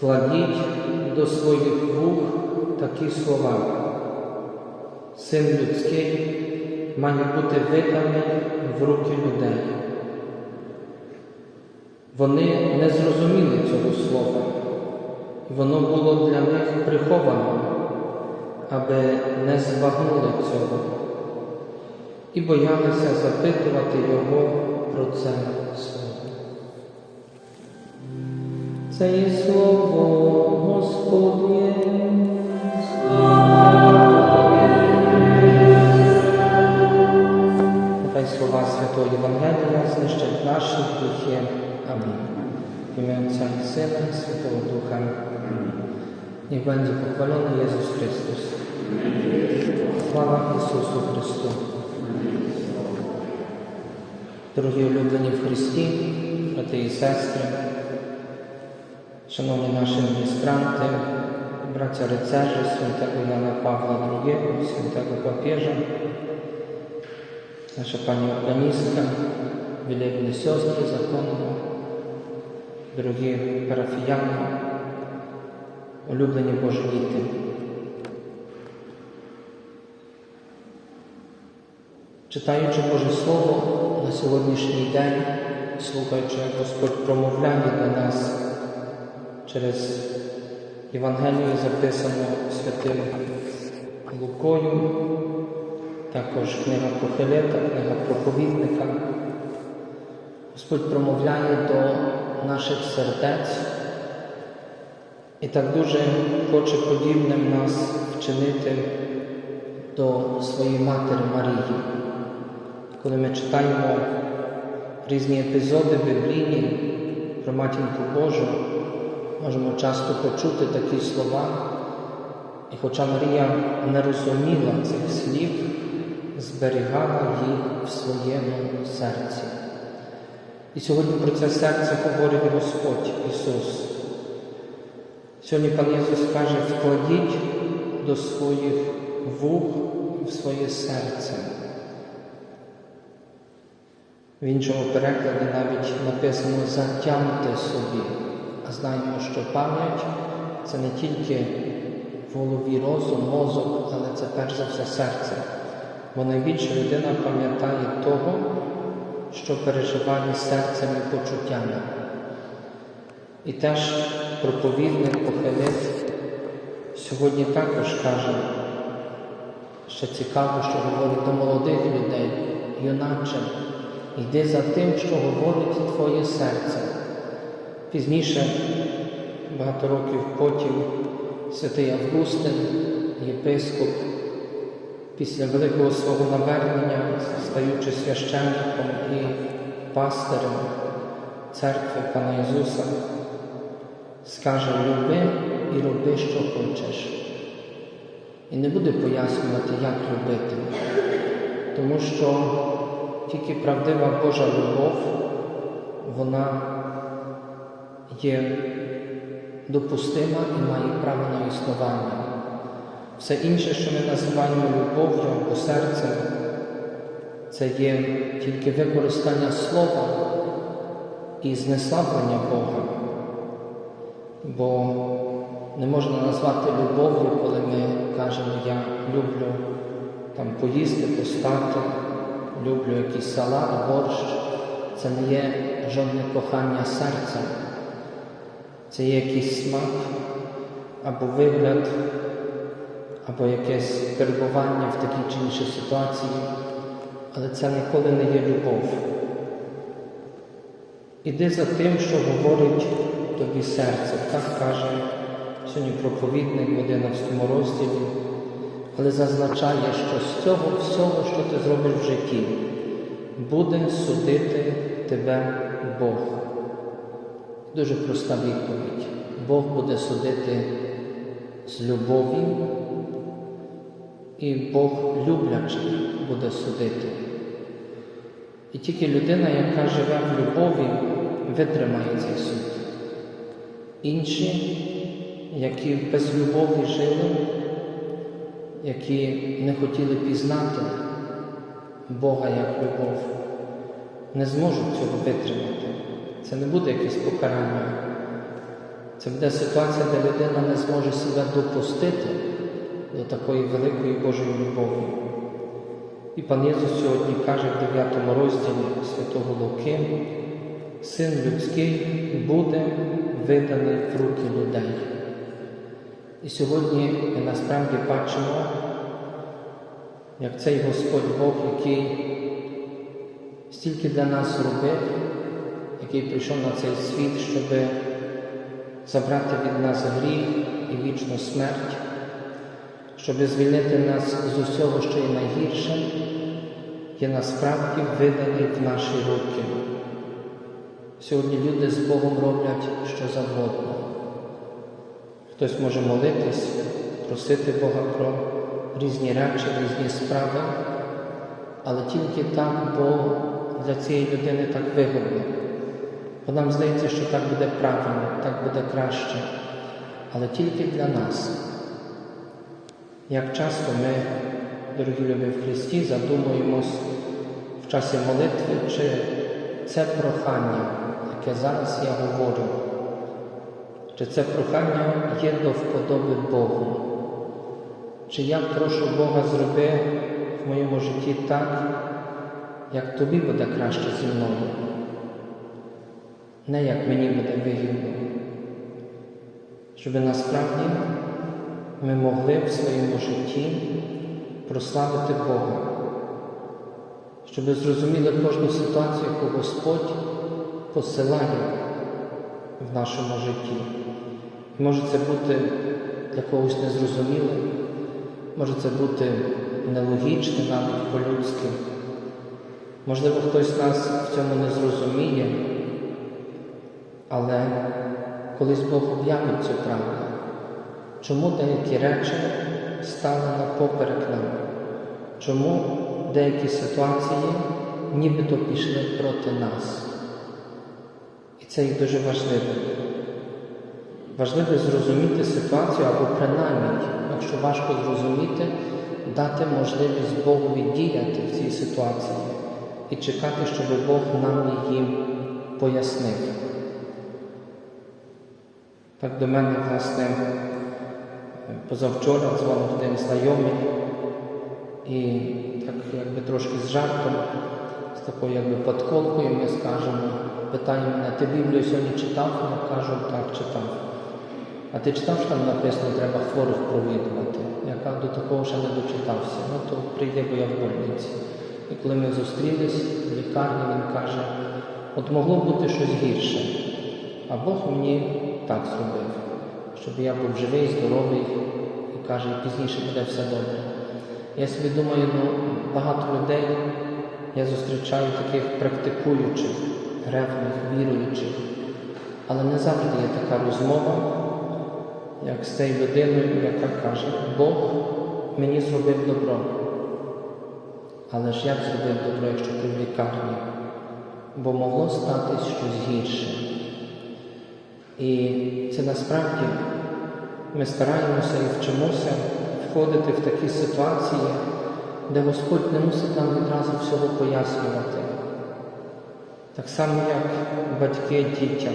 вкладіть до своїх вух такі слова. Син людський має бути виданий в руки людей. Вони не зрозуміли цього слова, воно було для них приховано, аби не збагнули цього, і боялися запитувати його про це слово. Це є слово Господнє. Нехай слова Святого Євангелія знищать наші духи. Амінь. В ім'я Отця і Сина і Святого Духа. Амінь. Niech będzie pochwalony Jezus Chrystus. Слава Ісусу Христу. Дорогі улюблені в Христі, брати і сестри, шановні наші міністранти, браття рицарі, святого Яна Павла II, святого Папieża, nasza Pani Organistka, wielebne siostry zakonne, дорогі парафіяни, улюблені Божі діти. Читаючи Боже Слово на сьогоднішній день, слухаючи, як Господь промовляє для нас через Євангелію, записано святим Лукою, також книга Прохилета, книга проповідника. Господь промовляє до наших сердець і так дуже хоче подібним нас вчинити до своєї матері Марії. Коли ми читаємо різні епізоди біблійні про матінку Божу, можемо часто почути такі слова, і хоча Марія не розуміла цих слів, зберігала їх в своєму серці. І сьогодні про це серце говорить Господь Ісус. Сьогодні Пан Ісус каже, вкладіть до своїх вух в своє серце. В іншому перекладі навіть написано затямте собі, знаємо, що пам'ять це не тільки в голові розум, мозок, але це перш за все серце. Бо найбільше людина пам'ятає того, що переживає серцем і почуттями. І теж проповідник похилив сьогодні також каже, що цікаво, що говорить до молодих людей, юначе, йди за тим, що говорить твоє серце. Пізніше, багато років потім, святий Августин, єпископ, після великого свого навернення, стаючи священником і пастирем церкви Пана Ісуса, скаже люби і роби, що хочеш. І не буде пояснювати, як любити, тому що тільки правдива Божа любов, вона є допустима і має право на існування. Все інше, що ми називаємо любов'ю або серцем, це є тільки використання слова і знеславлення Бога. Бо не можна назвати любов'ю, коли ми кажемо, я люблю там поїсти, поспати, люблю якийсь салат, борщ. Це не є жодне кохання серця. Це є якийсь смак або вигляд, або якесь перебування в такій чи іншій ситуації, але це ніколи не є любов. Іди за тим, що говорить тобі серце. Так каже сьогодні проповідник в 11 розділі, але зазначає, що з цього всього, що ти зробиш в житті, буде судити тебе Бог. Дуже проста відповідь. Бог буде судити з любові, і Бог люблячий буде судити. І тільки людина, яка живе в любові, витримає цей суд. Інші, які без любові жили, які не хотіли пізнати Бога як любов, не зможуть цього витримати. Це не буде якесь покарання. Це буде ситуація, де людина не зможе себе допустити до такої великої Божої любові. І пан Єсус сьогодні каже в 9 розділі Святого Луки, Син людський буде виданий в руки людей. І сьогодні ми насправді бачимо, як цей Господь Бог, який стільки для нас зробив, який прийшов на цей світ, щоб забрати від нас гріх і вічну смерть, щоб звільнити нас з усього, що є найгіршим, є насправді виданий в наші руки. Сьогодні люди з Богом роблять що завгодно. Хтось може молитись, просити Бога про різні речі, різні справи, але тільки так, бо для цієї людини так вигодно. Бо нам здається, що так буде правильно, так буде краще, але тільки для нас. Як часто ми, дорогі любі в Христі, задумуємось в часі молитви, чи це прохання, яке зараз я говорю, чи це прохання є до вподоби Богу? Чи я прошу Бога зроби в моєму житті так, як тобі буде краще зі мною? Не як мені буде вигідно, щоб насправді ми могли в своєму житті прославити Бога, щоб зрозуміли кожну ситуацію, яку Господь посилає в нашому житті. Може це бути для когось незрозумілим, може це бути нелогічним, навіть по-людськи. Можливо, хтось нас в цьому не зрозуміє, але колись Бог об'явить цю правду. Чому деякі речі стали напоперек нам? Чому деякі ситуації нібито пішли проти нас? І це є дуже важливо. Важливо зрозуміти ситуацію або принаймні, якщо важко зрозуміти, дати можливість Богові діяти в цій ситуації і чекати, щоб Бог нам її пояснив. Так до мене, власне, позавчора дзвонив один знайомий і так якби трошки з жартом, з такою якби подколкою ми скажемо, питає мене, ти Біблію сьогодні читав? Я кажу, так, читав. А ти читав, що там написано, треба хворих провідувати? Я до такого ще не дочитався. Ну то прийде, бо я в больниці. І коли ми зустрілись в лікарні, він каже, от могло бути щось гірше, а Бог мені так зробив, щоб я був живий, здоровий і каже, пізніше буде все добре. Я собі думаю, ну багато людей я зустрічаю таких практикуючих, ревних, віруючих, але не завжди є така розмова, як з цією людиною, яка каже, Бог мені зробив добро. Але ж як зробив добро, якщо ти в лікарні? Бо могло статись щось гірше. І це насправді ми стараємося і вчимося входити в такі ситуації, де Господь не мусить нам відразу всього пояснювати. Так само, як батьки дітям.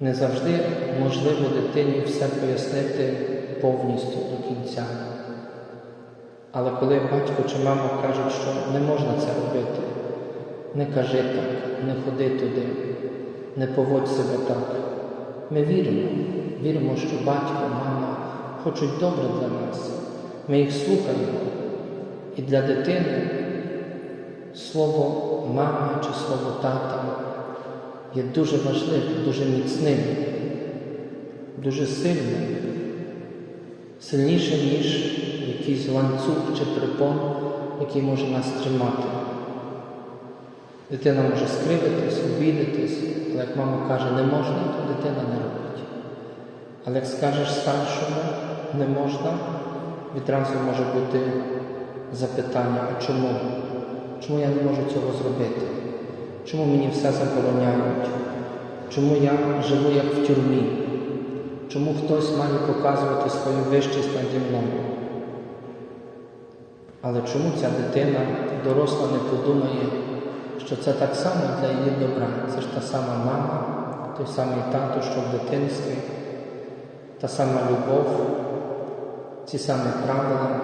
Не завжди можливо дитині все пояснити повністю до кінця. Але коли батько чи мама кажуть, що не можна це робити, не кажи так, не ходи туди, не поводь себе так. Ми віримо, віримо, що батько, мама хочуть добре для нас. Ми їх слухаємо. І для дитини слово мама чи слово тата є дуже важливим, дуже міцним, дуже сильним, сильнішим, ніж якийсь ланцюг чи припон, який може нас тримати. Дитина може скривитись, обідатись, але як мама каже, не можна, то дитина не робить. Але як скажеш старшому не можна, відразу може бути запитання, а чому? Чому я не можу цього зробити? Чому мені все забороняють? Чому я живу як в тюрмі? Чому хтось має показувати свою вищість наді мною? Але чому ця дитина доросла не подумає, що це так само для її добра? Це ж та сама мама, той самий тато, що в дитинстві, та сама любов, ці самі правила,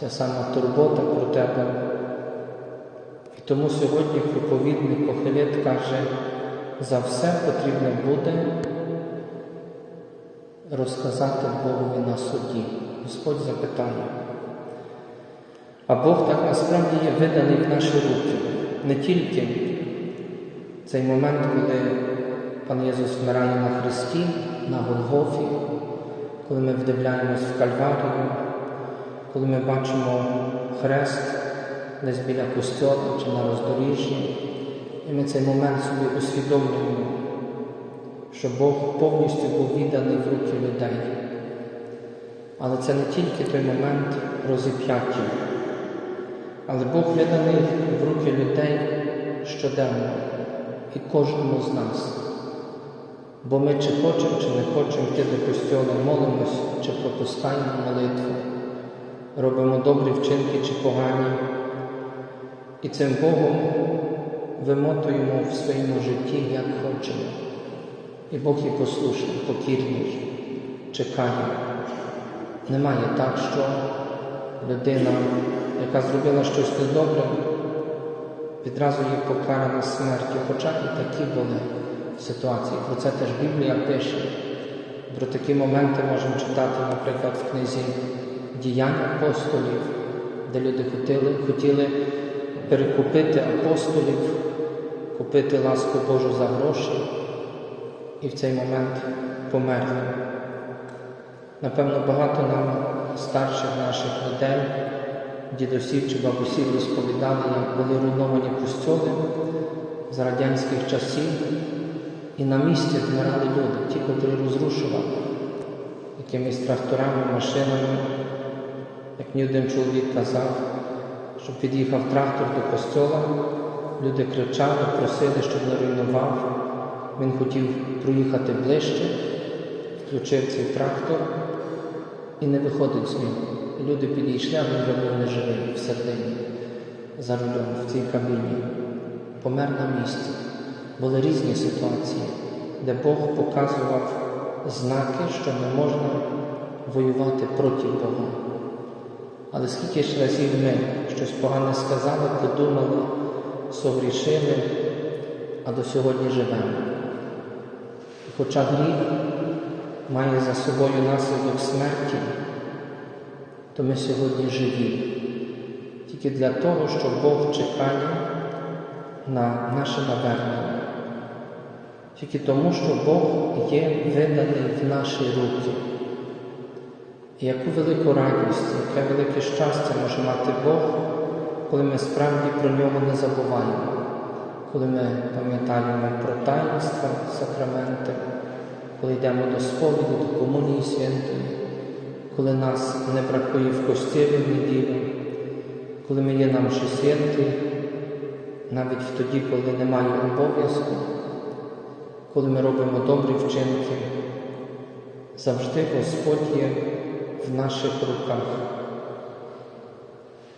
ця сама турбота про тебе. І тому сьогодні проповідник Кохелет каже, за все потрібно буде розказати Богові на суді. Господь запитає. А Бог так насправді є виданий в наші руки. Не тільки цей момент, коли Пан Єсус вмирає на Христі, на Голгофі, коли ми вдивляємось в Кальварію, коли ми бачимо хрест десь біля костьола чи на роздоріжжі, і ми цей момент собі усвідомлюємо, що Бог повністю був відданий в руки людей. Але це не тільки той момент розіп'яття, але Бог відданий в руки людей щоденно і кожному з нас. Бо ми чи хочемо, чи не хочемо йти до костьола, молимось, чи пропускаємо молитву, робимо добрі вчинки чи погані. І цим Богом вимотуємо в своєму житті, як хочемо. І Бог є послушний, покірний, чекає. Немає так, що людина, яка зробила щось недобре, відразу є покарана смертю, хоча і такі були ситуації. Про це теж Біблія пише. Про такі моменти можемо читати, наприклад, в книзі діянь апостолів, де люди хотіли, хотіли перекупити апостолів, купити ласку Божу за гроші і в цей момент померли. Напевно, багато нам старших наших людей, дідусів чи бабусів розповідали, як були руйновані костьоли за радянських часів, і на місці вмирали люди, ті, котрі розрушували якимись тракторами, машинами. Як мені один чоловік казав, що під'їхав трактор до костьола, люди кричали, просили, щоб не руйнував. Він хотів проїхати ближче, включив цей трактор і не виходить з нього. Люди підійшли, а він вже був неживий всередині, за рулем, в цій кабіні. Помер на місці. Були різні ситуації, де Бог показував знаки, що не можна воювати проти Бога. Але скільки ж разів ми щось погане сказали, подумали, согрішили, а до сьогодні живемо. Хоча гріх має за собою наслідок смерті, то ми сьогодні живі. Тільки для того, що Бог чекає на наше навернення. Тільки тому, що Бог є виданий в наші руки. І яку велику радість, яке велике щастя може мати Бог, коли ми справді про нього не забуваємо, коли ми пам'ятаємо про таїнства, сакраменти, коли йдемо до сповіді, до комунії святої, коли нас не бракує в костєві в неділю, коли ми є нам ще святий, навіть тоді, коли немає обов'язку, коли ми робимо добрі вчинки, завжди Господь є в наших руках.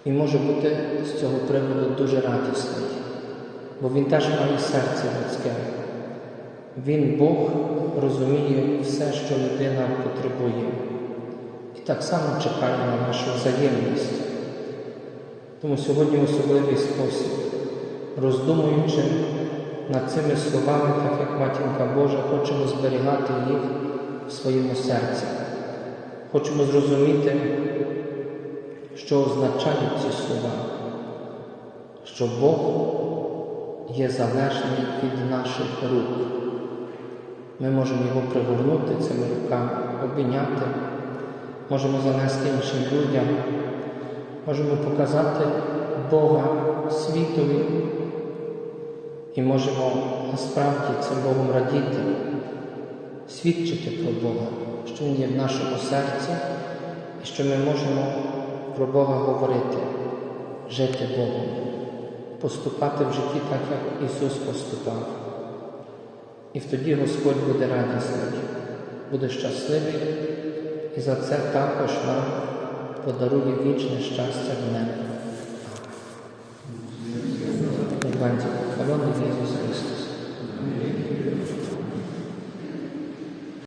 І може бути з цього приводу дуже радісний, бо Він теж має серце людське. Він, Бог, розуміє все, що людина потребує, так само чекає на нашу взаємність. Тому сьогодні особливий спосіб, роздумуючи над цими словами, так як Матінка Божа, хочемо зберігати їх в своєму серці. Хочемо зрозуміти, що означають ці слова, що Бог є залежний від наших рук. Ми можемо його пригорнути цими руками, обійняти, можемо занести іншим людям, можемо показати Бога світові і можемо насправді цим Богом радіти, свідчити про Бога, що Він є в нашому серці і що ми можемо про Бога говорити, жити Богом, поступати в житті так, як Ісус поступав. І тоді Господь буде радісний, буде щасливий, і за це також нам подарує вічне щастя в небі.